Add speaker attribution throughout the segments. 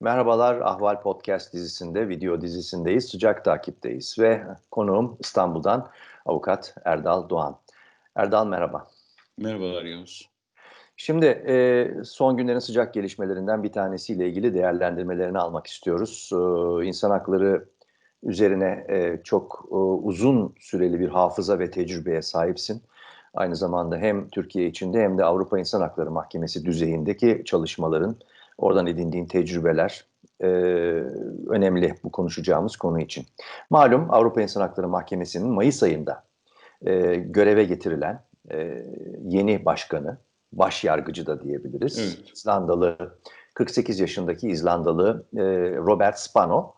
Speaker 1: Merhabalar, Ahval Podcast dizisinde, video dizisindeyiz, sıcak takipteyiz ve konuğum İstanbul'dan avukat Erdal Doğan. Erdal merhaba.
Speaker 2: Merhabalar Yavuz.
Speaker 1: Şimdi e, son günlerin sıcak gelişmelerinden bir tanesiyle ilgili değerlendirmelerini almak istiyoruz. E, insan hakları üzerine e, çok e, uzun süreli bir hafıza ve tecrübeye sahipsin. Aynı zamanda hem Türkiye içinde hem de Avrupa İnsan Hakları Mahkemesi düzeyindeki çalışmaların Oradan edindiğin tecrübeler e, önemli bu konuşacağımız konu için. Malum Avrupa İnsan Hakları Mahkemesi'nin Mayıs ayında e, göreve getirilen e, yeni başkanı, baş yargıcı da diyebiliriz. Evet. İzlandalı, 48 yaşındaki İzlandalı e, Robert Spano.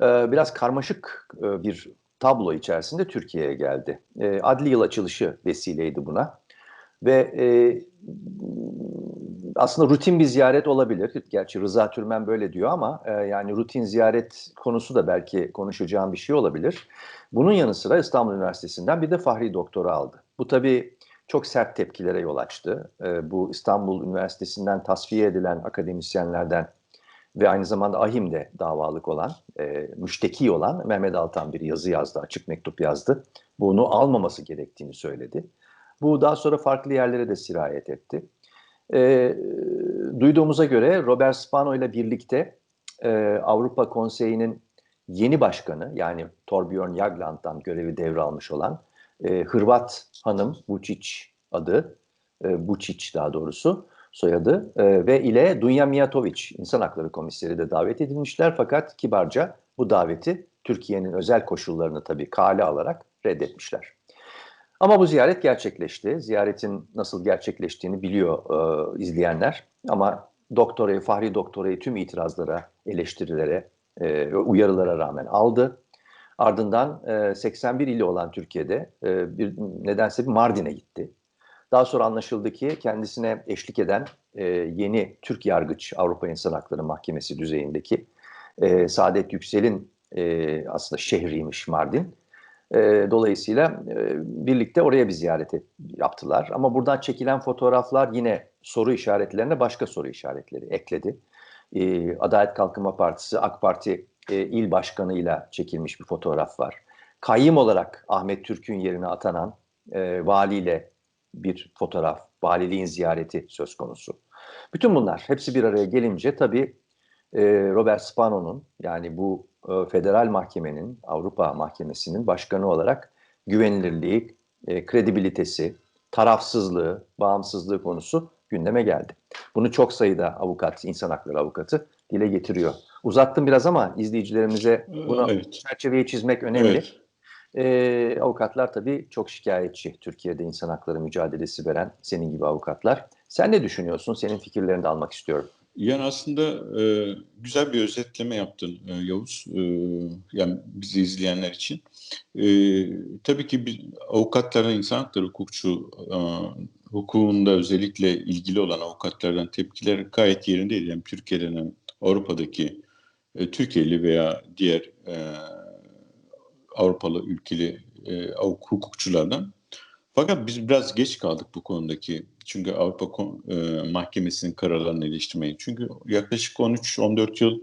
Speaker 1: E, biraz karmaşık e, bir tablo içerisinde Türkiye'ye geldi. E, adli yıl açılışı vesileydi buna. Ve e, aslında rutin bir ziyaret olabilir. Gerçi Rıza Türmen böyle diyor ama e, yani rutin ziyaret konusu da belki konuşacağım bir şey olabilir. Bunun yanı sıra İstanbul Üniversitesi'nden bir de Fahri Doktora aldı. Bu tabii çok sert tepkilere yol açtı. E, bu İstanbul Üniversitesi'nden tasfiye edilen akademisyenlerden ve aynı zamanda Ahim'de davalık olan, e, müşteki olan Mehmet Altan bir yazı yazdı, açık mektup yazdı. Bunu almaması gerektiğini söyledi. Bu daha sonra farklı yerlere de sirayet etti. E, duyduğumuza göre Robert Spano ile birlikte e, Avrupa Konseyi'nin yeni başkanı yani Torbjörn Jagland'dan görevi devralmış olan e, Hırvat hanım Vučić adı, e, Vučić daha doğrusu soyadı e, ve ile Dunja Mijatović İnsan Hakları Komiseri de davet edilmişler fakat kibarca bu daveti Türkiye'nin özel koşullarını tabii kale alarak reddetmişler. Ama bu ziyaret gerçekleşti. Ziyaretin nasıl gerçekleştiğini biliyor e, izleyenler. Ama doktorayı, Fahri doktorayı tüm itirazlara, eleştirilere, e, uyarılara rağmen aldı. Ardından e, 81 ili olan Türkiye'de e, bir nedense bir Mardin'e gitti. Daha sonra anlaşıldı ki kendisine eşlik eden e, yeni Türk yargıç Avrupa İnsan Hakları Mahkemesi düzeyindeki e, Saadet Yüksel'in e, aslında şehriymiş Mardin. E, dolayısıyla e, birlikte oraya bir ziyaret et, yaptılar. Ama buradan çekilen fotoğraflar yine soru işaretlerine başka soru işaretleri ekledi. E, Adalet Kalkınma Partisi AK Parti e, il başkanıyla çekilmiş bir fotoğraf var. Kayyım olarak Ahmet Türk'ün yerine atanan e, valiyle bir fotoğraf, valiliğin ziyareti söz konusu. Bütün bunlar hepsi bir araya gelince tabii e, Robert Spano'nun yani bu e, federal mahkemenin, Avrupa Mahkemesi'nin başkanı olarak güvenilirliği, e, kredibilitesi, tarafsızlığı, bağımsızlığı konusu gündeme geldi. Bunu çok sayıda avukat, insan hakları avukatı dile getiriyor. Uzattım biraz ama izleyicilerimize bunu evet. çerçeveyi çizmek önemli. Evet. Ee, avukatlar tabii çok şikayetçi. Türkiye'de insan hakları mücadelesi veren senin gibi avukatlar. Sen ne düşünüyorsun? Senin fikirlerini de almak istiyorum.
Speaker 2: Yani aslında e, güzel bir özetleme yaptın e, Yavuz. E, yani bizi izleyenler için. E, tabii ki bir, avukatların insan hakları hukukçu e, hukukunda özellikle ilgili olan avukatlardan tepkiler gayet yerindeydi. Yani Türkiye'den Avrupa'daki e, Türkiye'li veya diğer e, Avrupalı ülkeli e, hukukçulardan. Fakat biz biraz geç kaldık bu konudaki çünkü Avrupa e, Mahkemesi'nin kararlarını eleştirmeyi. Çünkü yaklaşık 13-14 yıl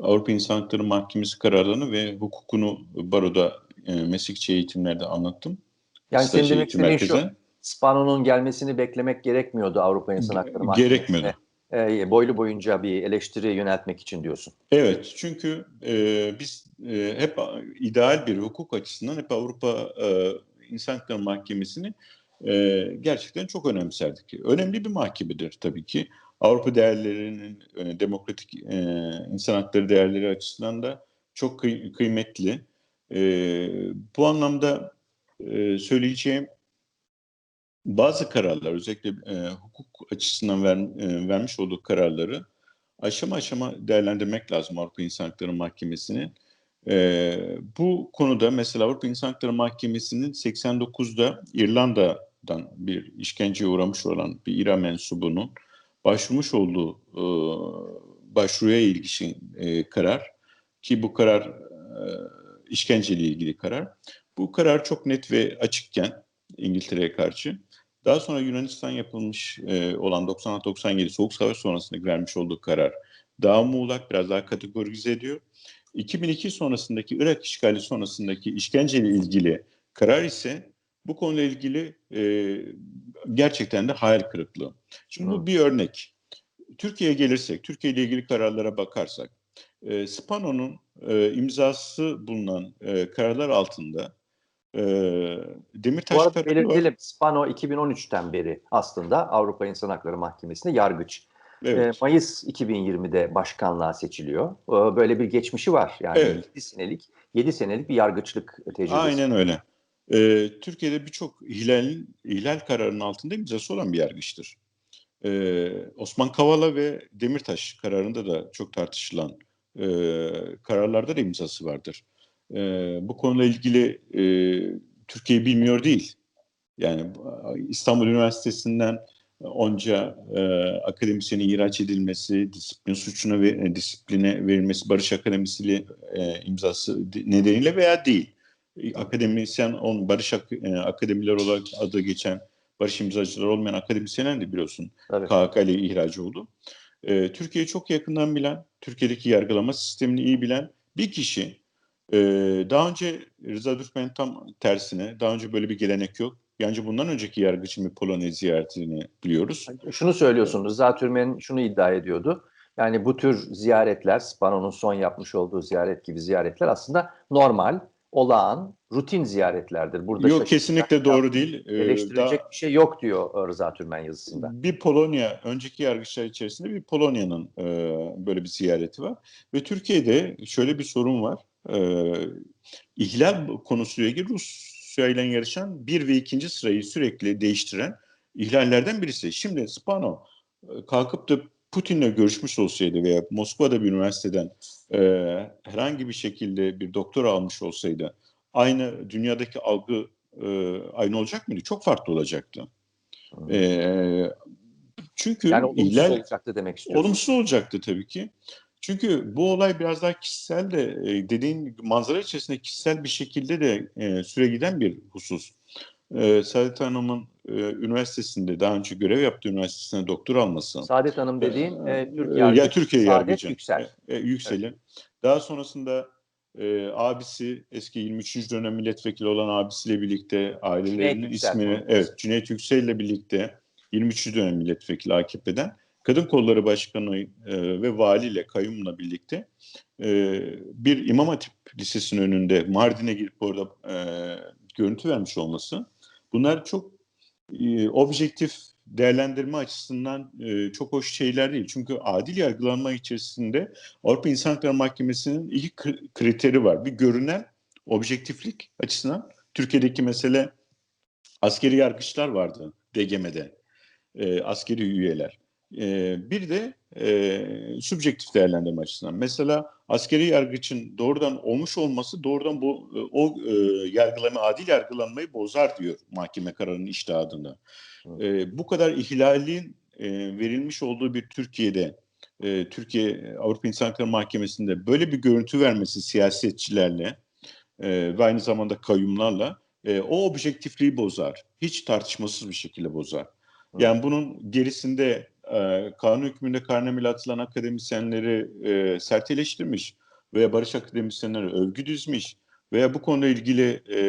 Speaker 2: Avrupa İnsan Hakları Mahkemesi kararlarını ve hukukunu baroda e, meslekçi eğitimlerde anlattım.
Speaker 1: Yani senin demek istediğin şu, Spano'nun gelmesini beklemek gerekmiyordu Avrupa İnsan Hakları Mahkemesi'ne.
Speaker 2: Gerekmiyordu.
Speaker 1: E, boylu boyunca bir eleştiri yöneltmek için diyorsun.
Speaker 2: Evet, çünkü e, biz e, hep ideal bir hukuk açısından hep Avrupa e, İnsan Hakları Mahkemesi'ni e, gerçekten çok önemserdik. Önemli bir mahkemedir tabii ki. Avrupa değerlerinin, e, demokratik e, insan hakları değerleri açısından da çok kıy- kıymetli. E, bu anlamda e, söyleyeceğim bazı kararlar, özellikle e, hukuk açısından ver, e, vermiş olduğu kararları aşama aşama değerlendirmek lazım Avrupa İnsan Hakları Mahkemesi'nin. E, bu konuda mesela Avrupa İnsan Hakları Mahkemesi'nin 89'da İrlanda'dan bir işkenceye uğramış olan bir İRA mensubunun başvurmuş olduğu e, başvuruya ilişkin e, karar ki bu karar e, işkenceyle ilgili karar. Bu karar çok net ve açıkken İngiltere'ye karşı daha sonra Yunanistan yapılmış e, olan 96-97 Soğuk Savaş sonrasında vermiş olduğu karar daha muğlak, biraz daha kategorize ediyor. 2002 sonrasındaki Irak işgali sonrasındaki işkenceyle ilgili karar ise bu konuyla ilgili e, gerçekten de hayal kırıklığı. Şimdi bu bir örnek. Türkiye'ye gelirsek, Türkiye ile ilgili kararlara bakarsak, e, Spano'nun e, imzası bulunan e, kararlar altında e, Demirtaş
Speaker 1: Bu arada belirtelim Spano 2013'ten beri aslında Avrupa İnsan Hakları Mahkemesi'nde yargıç.
Speaker 2: Evet.
Speaker 1: Mayıs 2020'de başkanlığa seçiliyor. Böyle bir geçmişi var. Yani
Speaker 2: Evet.
Speaker 1: 7 senelik 7 senelik bir yargıçlık tecrübesi.
Speaker 2: Aynen öyle. Ee, Türkiye'de birçok ihlalin, ihlal kararının altında imzası olan bir yargıçtır. Ee, Osman Kavala ve Demirtaş kararında da çok tartışılan e, kararlarda da imzası vardır. Ee, bu konuyla ilgili e, Türkiye bilmiyor değil. Yani bu- İstanbul Üniversitesi'nden onca e, akademisyenin ihraç edilmesi, disiplin suçuna ve e, disipline verilmesi Barış Akademisi'yle e, imzası nedeniyle veya değil. E, Akademisyen, on Barış Ak- e, Akademiler olarak adı geçen Barış imzacıları olmayan akademisyenler de biliyorsun
Speaker 1: Tabii.
Speaker 2: KHK ile ihracı oldu. E, Türkiye'yi çok yakından bilen, Türkiye'deki yargılama sistemini iyi bilen bir kişi e, daha önce Rıza Türkmen'in tam tersine, daha önce böyle bir gelenek yok. Yani bundan önceki yargıçın bir Polonya ziyaretini biliyoruz.
Speaker 1: Şunu söylüyorsun Rıza Türmen şunu iddia ediyordu. Yani bu tür ziyaretler, Spano'nun son yapmış olduğu ziyaret gibi ziyaretler aslında normal, olağan, rutin ziyaretlerdir. Burada
Speaker 2: Yok kesinlikle doğru değil.
Speaker 1: Eleştirilecek
Speaker 2: daha-
Speaker 1: bir şey yok diyor Rıza Türmen yazısında.
Speaker 2: Bir Polonya, önceki yargıçlar içerisinde bir Polonya'nın e, böyle bir ziyareti var. Ve Türkiye'de şöyle bir sorun var. E, ihlal konusuyla ilgili Rusya ile yarışan bir ve ikinci sırayı sürekli değiştiren ihlallerden birisi. Şimdi Spano e, kalkıp da Putin'le görüşmüş olsaydı veya Moskova'da bir üniversiteden e, herhangi bir şekilde bir doktora almış olsaydı aynı dünyadaki algı e, aynı olacak mıydı? Çok farklı olacaktı. E, çünkü
Speaker 1: Yani olumsuz
Speaker 2: ihlal
Speaker 1: olacaktı demek istiyorsun.
Speaker 2: olumsuz olacaktı tabii ki. Çünkü bu olay biraz daha kişisel de e, dediğin manzara içerisinde kişisel bir şekilde de e, süre giden bir husus. E, Saadet Hanım'ın e, üniversitesinde daha önce görev yaptığı üniversitesinde doktor alması.
Speaker 1: Saadet Hanım dediğin e, Türk
Speaker 2: E,
Speaker 1: yargıç
Speaker 2: ya Türkiye
Speaker 1: Saadet
Speaker 2: yargıcı.
Speaker 1: Yüksel.
Speaker 2: E, e, Yüksel'in. Daha sonrasında e, abisi eski 23. dönem milletvekili olan abisiyle birlikte ailelerinin
Speaker 1: Cüneyt Yüksel.
Speaker 2: ismini evet Cüneyt Yüksel ile birlikte 23. dönem milletvekili AKP'den Kadın Kolları Başkanı e, ve valiyle kayyumla birlikte e, bir İmam Hatip Lisesi'nin önünde Mardin'e girip orada e, görüntü vermiş olması bunlar çok e, objektif değerlendirme açısından e, çok hoş şeyler değil. Çünkü adil yargılanma içerisinde Avrupa İnsan Hakları Mahkemesi'nin iki kri- kriteri var. Bir görünen objektiflik açısından Türkiye'deki mesele askeri yargıçlar vardı DGM'de. E, askeri üyeler. E, bir de e, subjektif değerlendirme açısından. Mesela askeri yargıçın doğrudan olmuş olması doğrudan bu e, o e, yargılama adil yargılanmayı bozar diyor mahkeme kararının iştihadında. E, bu kadar ihlalin e, verilmiş olduğu bir Türkiye'de e, Türkiye Avrupa İnsan Hakları Mahkemesi'nde böyle bir görüntü vermesi siyasetçilerle e, ve aynı zamanda kayyumlarla e, o objektifliği bozar. Hiç tartışmasız bir şekilde bozar. Yani bunun gerisinde e, kanun hükmünde karnemile atılan akademisyenleri e, sert eleştirmiş veya barış akademisyenleri övgü düzmüş veya bu konuyla ilgili e,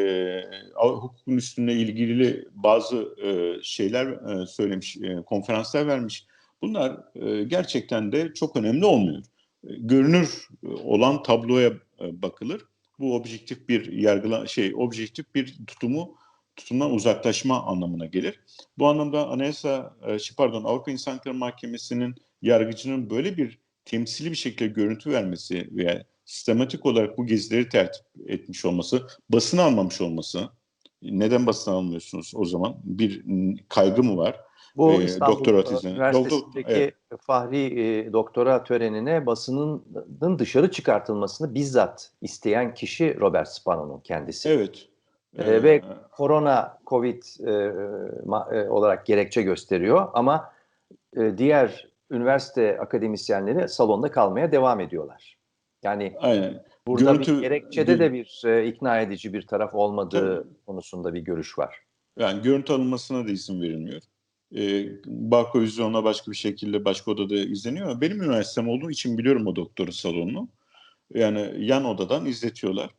Speaker 2: hukukun üstüne ilgili bazı e, şeyler e, söylemiş, e, konferanslar vermiş. Bunlar e, gerçekten de çok önemli olmuyor. E, görünür olan tabloya e, bakılır. Bu objektif bir yargıla şey objektif bir tutumu tutumdan uzaklaşma anlamına gelir. Bu anlamda Anayasa, e, şey, pardon Avrupa İnsan Hakları Mahkemesi'nin yargıcının böyle bir temsili bir şekilde görüntü vermesi veya sistematik olarak bu gezileri tertip etmiş olması, basın almamış olması, neden basın almıyorsunuz o zaman? Bir kaygı mı var?
Speaker 1: Bu
Speaker 2: e,
Speaker 1: İstanbul
Speaker 2: doktora tezine.
Speaker 1: Üniversitesi'ndeki
Speaker 2: evet.
Speaker 1: Fahri e, doktora törenine basının dışarı çıkartılmasını bizzat isteyen kişi Robert Spano'nun kendisi.
Speaker 2: Evet.
Speaker 1: E,
Speaker 2: Ee,
Speaker 1: ve korona, Covid e, ma- e, olarak gerekçe gösteriyor ama e, diğer üniversite akademisyenleri salonda kalmaya devam ediyorlar. Yani
Speaker 2: aynen.
Speaker 1: burada
Speaker 2: Görüntü
Speaker 1: bir gerekçede de bir e, ikna edici bir taraf olmadığı
Speaker 2: Tabii.
Speaker 1: konusunda bir görüş var.
Speaker 2: Yani görüntü alınmasına da izin verilmiyor. e, Barko Vizyon'la başka bir şekilde başka odada izleniyor. Ama benim üniversitem olduğu için biliyorum o doktora salonunu. Yani yan odadan izletiyorlar.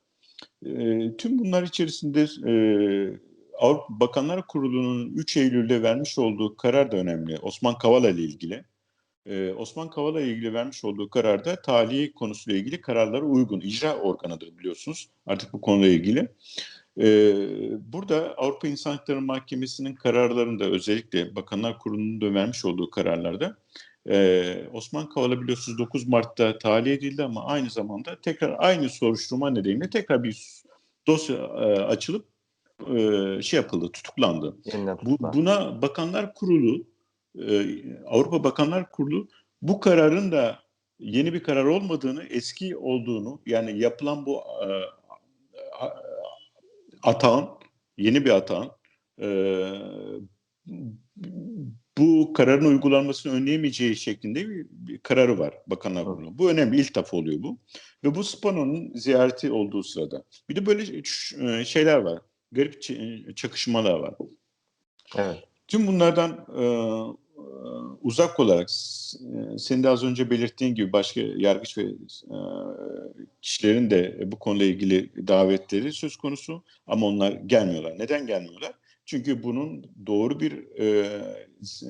Speaker 2: Tüm bunlar içerisinde e, Avrupa Bakanlar Kurulu'nun 3 Eylül'de vermiş olduğu karar da önemli. Osman Kavala ile ilgili. Ee, Osman Kavala ile ilgili vermiş olduğu kararda tahliye konusuyla ilgili kararlara uygun. icra organıdır biliyorsunuz artık bu konuyla ilgili. Ee, burada Avrupa İnsan Hakları Mahkemesi'nin kararlarında özellikle Bakanlar Kurulu'nun da vermiş olduğu kararlarda e, Osman Kavala biliyorsunuz 9 Mart'ta tahliye edildi ama aynı zamanda tekrar aynı soruşturma nedeniyle tekrar bir dosya e, açılıp e, şey yapıldı, tutuklandı. Bu, buna Bakanlar Kurulu, e, Avrupa Bakanlar Kurulu bu kararın da yeni bir karar olmadığını, eski olduğunu, yani yapılan bu e, atağın, yeni bir atağın e, bu kararın uygulanmasını önleyemeyeceği şeklinde bir, bir kararı var Bakanlar. Kurulu. Bu önemli, ilk defa oluyor bu. Ve bu Spano'nun ziyareti olduğu sırada. Bir de böyle e, şeyler var, garip ç- çakışmalar var.
Speaker 1: Evet.
Speaker 2: Tüm bunlardan e, e, uzak olarak e, senin de az önce belirttiğin gibi başka yargıç ve e, kişilerin de bu konuyla ilgili davetleri söz konusu ama onlar gelmiyorlar. Neden gelmiyorlar? Çünkü bunun doğru bir e,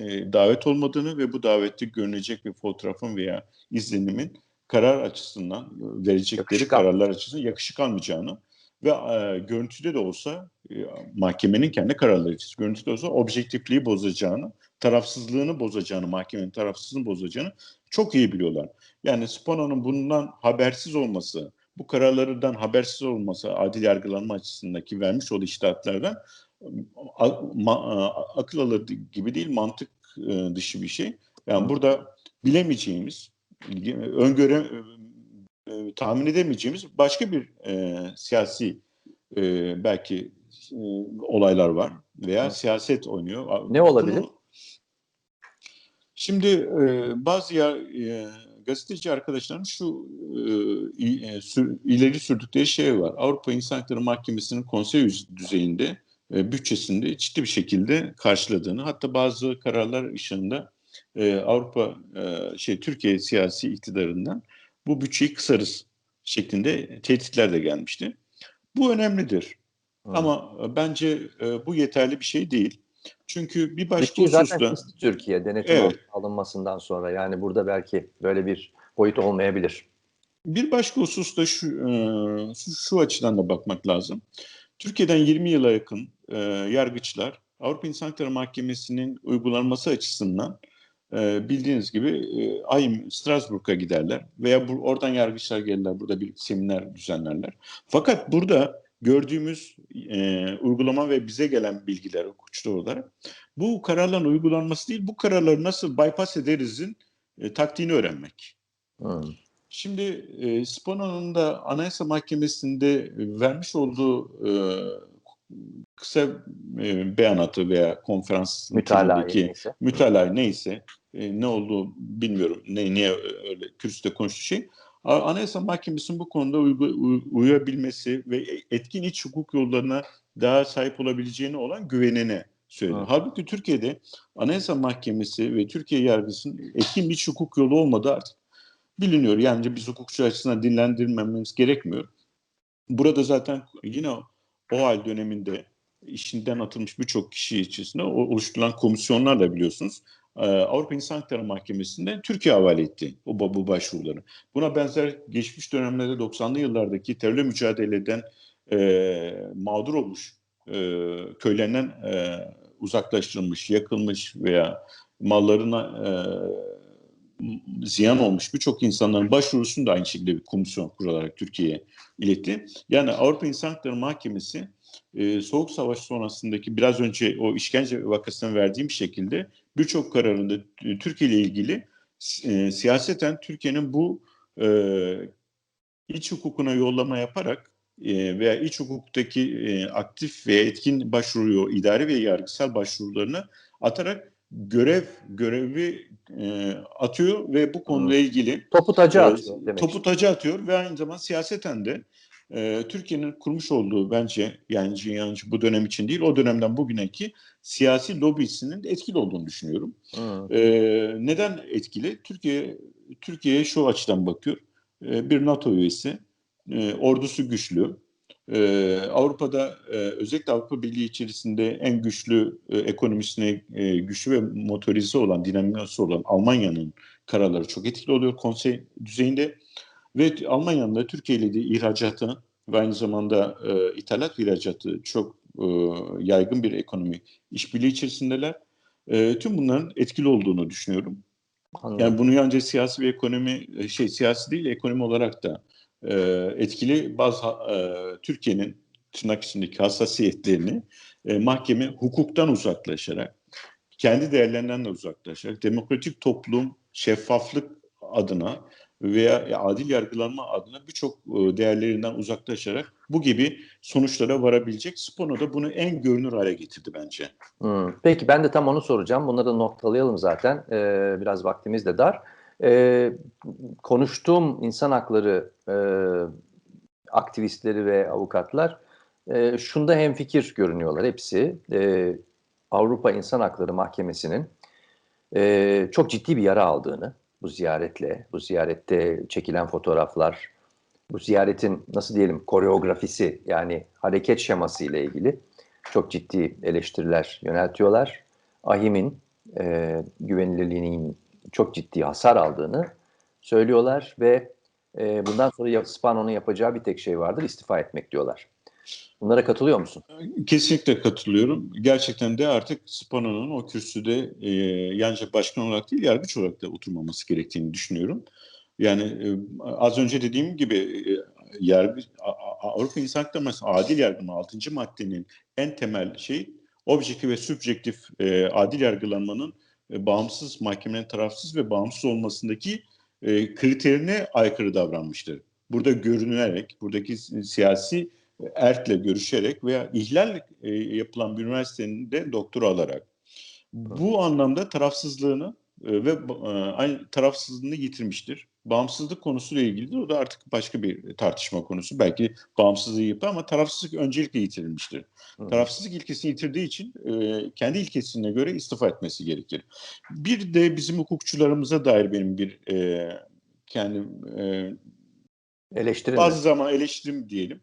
Speaker 2: e, davet olmadığını ve bu davette görünecek bir fotoğrafın veya izlenimin karar açısından e, verecekleri
Speaker 1: Yakışık
Speaker 2: kararlar açısından yakışık almayacağını ve e, görüntüde de olsa e, mahkemenin kendi kararları için görüntüde de olsa objektifliği bozacağını, tarafsızlığını bozacağını, mahkemenin tarafsızlığını bozacağını çok iyi biliyorlar. Yani Spano'nun bundan habersiz olması, bu kararlardan habersiz olması adil yargılanma açısındaki vermiş olduğu iştahatlardan akıl alır gibi değil, mantık e, dışı bir şey. Yani burada bilemeyeceğimiz, öngöre e, tahmin edemeyeceğimiz başka bir e, siyasi e, belki e, olaylar var veya
Speaker 1: Hı.
Speaker 2: siyaset oynuyor.
Speaker 1: Ne olabilir?
Speaker 2: Bunu- şimdi e, bazı ya, e, gazeteci arkadaşlarım şu e, e, sür- ileri sürdükleri şey var. Avrupa İnsan Hakları Mahkemesi'nin konsey düzeyinde e, bütçesinde ciddi bir şekilde karşıladığını hatta bazı kararlar ışığında e, Avrupa e, şey Türkiye siyasi iktidarından bu bütçeyi kısarız şeklinde tehditler de gelmişti. Bu önemlidir.
Speaker 1: Hı.
Speaker 2: Ama e, bence e, bu yeterli bir şey değil. Çünkü bir başka
Speaker 1: zaten
Speaker 2: hususta
Speaker 1: kıstı Türkiye denetim
Speaker 2: Evet.
Speaker 1: alınmasından sonra. Yani burada belki böyle bir boyut olmayabilir.
Speaker 2: bir başka hususta şu, e, şu, açıdan da bakmak lazım. Türkiye'den 20 yıla yakın e, yargıçlar Avrupa İnsan Hakları Mahkemesi'nin uygulanması açısından e, bildiğiniz gibi e, AYM Strasbourg'a giderler veya bu, oradan yargıçlar gelirler burada bir seminer düzenlerler. Fakat burada gördüğümüz e, uygulama ve bize gelen bilgiler hukukçular olarak bu kararların uygulanması değil bu kararları nasıl bypass ederizin e, taktiğini öğrenmek.
Speaker 1: Hı.
Speaker 2: Şimdi e, Spano'nun da Anayasa Mahkemesi'nde vermiş olduğu e, kısa e, beyanatı veya konferans niteliğindeki
Speaker 1: neyse.
Speaker 2: mütalaa neyse e, ne olduğu bilmiyorum ne niye öyle kürsüde konuştuğu şey. Anayasa Mahkemesi'nin bu konuda uyabilmesi ve etkin iç hukuk yollarına daha sahip olabileceğine olan güvenine söyledi.
Speaker 1: Hı.
Speaker 2: Halbuki Türkiye'de Anayasa Mahkemesi ve Türkiye yargısının etkin bir iç hukuk yolu olmadığı artık biliniyor. Yani biz hukukçu açısından dinlendirmemiz gerekmiyor. Burada zaten yine o hal döneminde işinden atılmış birçok kişi içerisinde oluşturulan komisyonlarla biliyorsunuz e, Avrupa İnsan Hakları Mahkemesi'nde Türkiye havale etti o bu başvuruları. Buna benzer geçmiş dönemlerde 90'lı yıllardaki terörle mücadele eden e, mağdur olmuş e, köylerinden e, uzaklaştırılmış, yakılmış veya mallarına e, ziyan olmuş birçok insanların başvurusunu da aynı şekilde bir komisyon kurularak Türkiye'ye iletti. Yani Avrupa İnsan Hakları Mahkemesi e, Soğuk Savaş sonrasındaki biraz önce o işkence vakasını verdiğim şekilde birçok kararında Türkiye ile ilgili e, siyaseten Türkiye'nin bu e, iç hukukuna yollama yaparak e, veya iç hukuktaki e, aktif ve etkin başvuruyu, idari ve yargısal başvurularını atarak görev görevi e, atıyor ve bu konuyla ilgili
Speaker 1: Topu taca
Speaker 2: e,
Speaker 1: atıyor demek.
Speaker 2: topu taca atıyor ve aynı zamanda siyaseten de e, Türkiye'nin kurmuş olduğu bence yani yancı bu dönem için değil o dönemden bugüneki siyasi lobisinin etkili olduğunu düşünüyorum.
Speaker 1: Hmm.
Speaker 2: E, neden etkili? Türkiye Türkiye'ye şu açıdan bakıyor. E, bir NATO üyesi, e, ordusu güçlü. E, Avrupa'da e, özellikle Avrupa Birliği içerisinde en güçlü e, ekonomisine e, güçlü ve motorize olan, dinamikası olan Almanya'nın kararları çok etkili oluyor konsey düzeyinde. Ve Almanya'nın da Türkiye ile de ihracatı ve aynı zamanda e, ithalat ihracatı çok e, yaygın bir ekonomi işbirliği içerisindeler. E, tüm bunların etkili olduğunu düşünüyorum.
Speaker 1: Anladım.
Speaker 2: Yani bunu yalnızca siyasi ve ekonomi e, şey siyasi değil ekonomi olarak da e, etkili bazı e, Türkiye'nin tırnak içindeki hassasiyetlerini e, mahkeme hukuktan uzaklaşarak kendi değerlerinden de uzaklaşarak demokratik toplum şeffaflık adına veya adil yargılanma adına birçok e, değerlerinden uzaklaşarak bu gibi sonuçlara varabilecek. Spono da bunu en görünür hale getirdi bence.
Speaker 1: Hmm. Peki ben de tam onu soracağım. Bunları da noktalayalım zaten. Ee, biraz vaktimiz de dar. Ee, konuştuğum insan hakları e, aktivistleri ve avukatlar e, şunda hemfikir görünüyorlar hepsi. E, Avrupa İnsan Hakları Mahkemesi'nin e, çok ciddi bir yara aldığını bu ziyaretle, bu ziyarette çekilen fotoğraflar, bu ziyaretin nasıl diyelim koreografisi yani hareket şeması ile ilgili çok ciddi eleştiriler yöneltiyorlar. AHİM'in e, güvenilirliğinin çok ciddi hasar aldığını söylüyorlar ve e, bundan sonra Spano'nun yapacağı bir tek şey vardır istifa etmek diyorlar. Bunlara katılıyor musun?
Speaker 2: Kesinlikle katılıyorum. Gerçekten de artık Spano'nun o kürsüde e, yalnızca başkan olarak değil yargıç olarak da oturmaması gerektiğini düşünüyorum. Yani e, az önce dediğim gibi e, yargı Avrupa İnsan Hakları Mahkemesi adil yargılama 6. maddenin en temel şey objektif ve subjektif e, adil yargılanmanın e, bağımsız mahkemenin tarafsız ve bağımsız olmasındaki e, kriterine aykırı davranmıştır. Burada görünerek, buradaki si- siyasi erkle görüşerek veya ihlal e, yapılan bir üniversitenin de doktora alarak bu anlamda tarafsızlığını e, ve e, aynı tarafsızlığını yitirmiştir. Bağımsızlık konusuyla ilgili de o da artık başka bir tartışma konusu. Belki bağımsızlığı yapıyor ama tarafsızlık öncelikle yitirilmiştir.
Speaker 1: Hı.
Speaker 2: Tarafsızlık ilkesini yitirdiği için e, kendi ilkesine göre istifa etmesi gerekir. Bir de bizim hukukçularımıza dair benim bir e, kendi e,
Speaker 1: Eleştirin mi?
Speaker 2: bazı zaman eleştirim diyelim.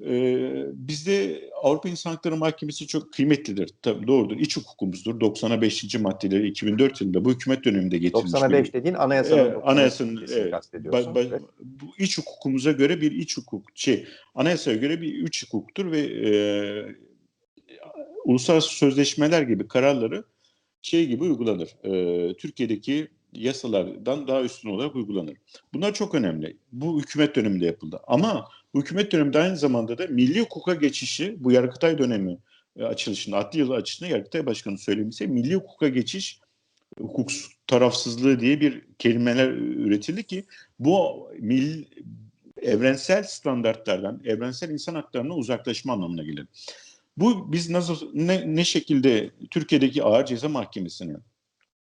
Speaker 2: Ee, bizde Avrupa İnsan Hakları Mahkemesi çok kıymetlidir. Tabii doğrudur. İç hukukumuzdur. 95. maddeleri 2004 yılında bu hükümet döneminde getirilmiş.
Speaker 1: 95
Speaker 2: bir-
Speaker 1: dediğin anayasanın 95
Speaker 2: anayasanın
Speaker 1: kastediyorsun.
Speaker 2: ba- ba-
Speaker 1: Evet.
Speaker 2: bu iç hukukumuza göre bir iç hukuk şey anayasaya göre bir üç hukuktur ve e, uluslararası sözleşmeler gibi kararları şey gibi uygulanır. E, Türkiye'deki yasalardan daha üstün olarak uygulanır. Bunlar çok önemli. Bu hükümet döneminde yapıldı. Ama bu hükümet döneminde aynı zamanda da milli hukuka geçişi bu Yargıtay dönemi e, açılışında, adli yılı açılışında Yargıtay Başkanı söylemişse milli hukuka geçiş hukuk tarafsızlığı diye bir kelimeler üretildi ki bu mil, evrensel standartlardan, evrensel insan haklarına uzaklaşma anlamına gelir. Bu biz nasıl ne, ne şekilde Türkiye'deki ağır ceza mahkemesini,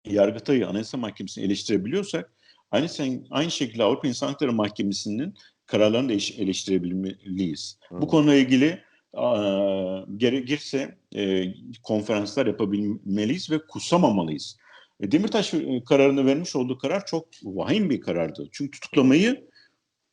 Speaker 2: Yargıtay'ı, Anayasa Mahkemesi'ni eleştirebiliyorsak aynı sen, aynı şekilde Avrupa İnsan Hakları Mahkemesi'nin kararlarını da eş- eleştirebilmeliyiz.
Speaker 1: Hı.
Speaker 2: Bu konuyla ilgili gerekirse e, konferanslar yapabilmeliyiz ve kutsamamalıyız. E, Demirtaş e, kararını vermiş olduğu karar çok vahim bir karardı. Çünkü tutuklamayı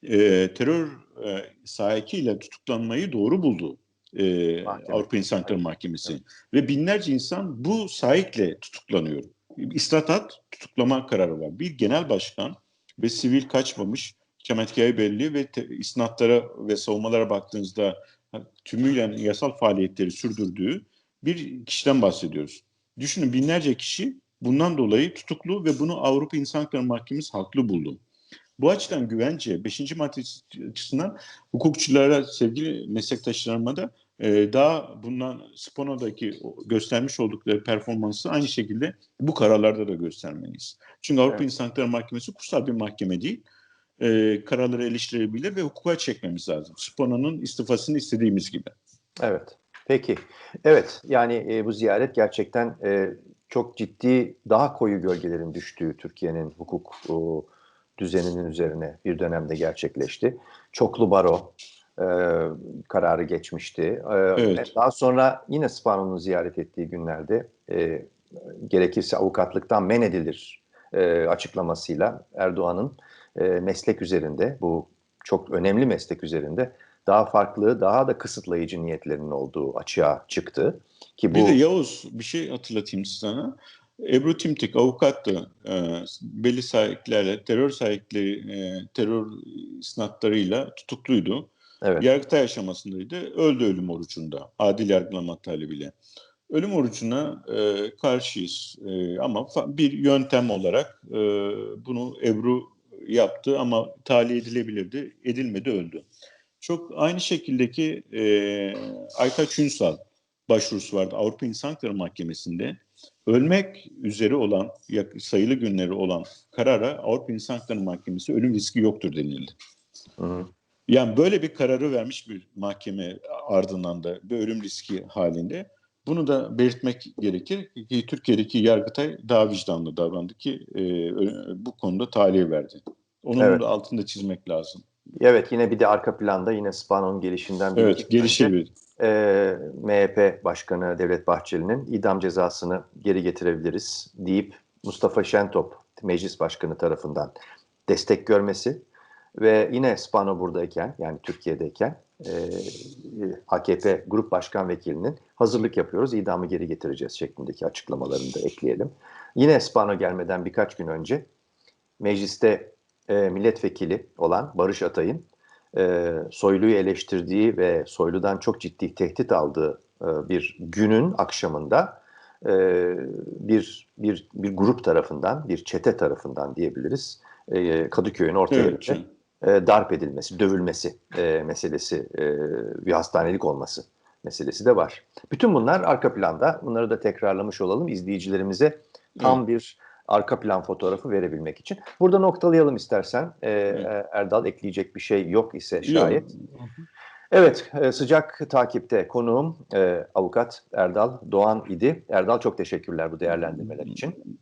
Speaker 2: e, terör e, sahikiyle tutuklanmayı doğru buldu e,
Speaker 1: Mahkeme.
Speaker 2: Avrupa İnsan Hakları Mahkemesi. Ve binlerce insan bu sahikle tutuklanıyor. İstatat tutuklama kararı var. Bir genel başkan ve sivil kaçmamış, ikametgahı belli ve te, isnatlara ve savunmalara baktığınızda tümüyle yasal faaliyetleri sürdürdüğü bir kişiden bahsediyoruz. Düşünün binlerce kişi bundan dolayı tutuklu ve bunu Avrupa İnsan Hakları Mahkemesi haklı buldu. Bu açıdan güvence 5. madde açısından hukukçulara, sevgili meslektaşlarıma da e, daha bundan Spono'daki göstermiş oldukları performansı aynı şekilde bu kararlarda da göstermeliyiz. Çünkü Avrupa
Speaker 1: Evet.
Speaker 2: İnsan Hakları Mahkemesi kutsal bir mahkeme değil. E, kararları eleştirebilir ve hukuka çekmemiz lazım. Spono'nun istifasını istediğimiz gibi.
Speaker 1: Evet. Peki. Evet. Yani e, bu ziyaret gerçekten e, çok ciddi, daha koyu gölgelerin düştüğü Türkiye'nin hukuk o, düzeninin üzerine bir dönemde gerçekleşti. Çoklu baro, e, kararı geçmişti. E,
Speaker 2: Evet.
Speaker 1: ve Daha sonra yine Spano'nun ziyaret ettiği günlerde e, gerekirse avukatlıktan men edilir e, açıklamasıyla Erdoğan'ın e, meslek üzerinde bu çok önemli meslek üzerinde daha farklı, daha da kısıtlayıcı niyetlerinin olduğu açığa çıktı. Ki bu
Speaker 2: Bir de Yavuz bir şey hatırlatayım sana. Ebru Timtik avukattı. E, belli sahiplerle, terör sahipleri, e, terör isnatlarıyla tutukluydu.
Speaker 1: Evet,
Speaker 2: Yargıtay aşamasındaydı. Öldü ölüm orucunda. Adil yargılama talebiyle. Ölüm orucuna e, karşıyız. E, ama bir yöntem olarak e, bunu Ebru yaptı ama tahliye edilebilirdi. Edilmedi öldü. Çok aynı şekildeki e, Aytaç Ünsal başvurusu vardı Avrupa İnsan Hakları Mahkemesi'nde. Ölmek üzere olan, sayılı günleri olan karara Avrupa İnsan Hakları Mahkemesi ölüm riski yoktur denildi.
Speaker 1: Hı hı.
Speaker 2: Yani böyle bir kararı vermiş bir mahkeme ardından da bir ölüm riski halinde. Bunu da belirtmek gerekir ki Türkiye'deki Yargıtay daha vicdanlı davrandı ki e, bu konuda tahliye verdi. Onun
Speaker 1: Evet.
Speaker 2: da altında çizmek lazım.
Speaker 1: evet yine bir de arka planda yine Spano'nun gelişinden bir
Speaker 2: Evet,
Speaker 1: önce,
Speaker 2: gelişebilir.
Speaker 1: e, MHP Başkanı Devlet Bahçeli'nin idam cezasını geri getirebiliriz deyip Mustafa Şentop Meclis Başkanı tarafından destek görmesi ve yine Spano buradayken yani Türkiye'deyken e, AKP Grup Başkan Vekilinin hazırlık yapıyoruz idamı geri getireceğiz şeklindeki açıklamalarını da ekleyelim. Yine Spano gelmeden birkaç gün önce mecliste e, milletvekili olan Barış Atay'ın e, Soylu'yu eleştirdiği ve Soylu'dan çok ciddi tehdit aldığı e, bir günün akşamında e, bir bir bir grup tarafından, bir çete tarafından diyebiliriz. E, Kadıköy'ün orta
Speaker 2: Evet,
Speaker 1: yerinde. E, darp edilmesi, dövülmesi e, meselesi, e, bir hastanelik olması meselesi de var. Bütün bunlar arka planda. Bunları da tekrarlamış olalım izleyicilerimize tam bir arka plan fotoğrafı verebilmek için. Burada noktalayalım istersen. E, Erdal ekleyecek bir şey yok ise şayet.
Speaker 2: Yok.
Speaker 1: Evet, sıcak takipte konuğum e, avukat Erdal Doğan idi. Erdal çok teşekkürler bu değerlendirmeler için.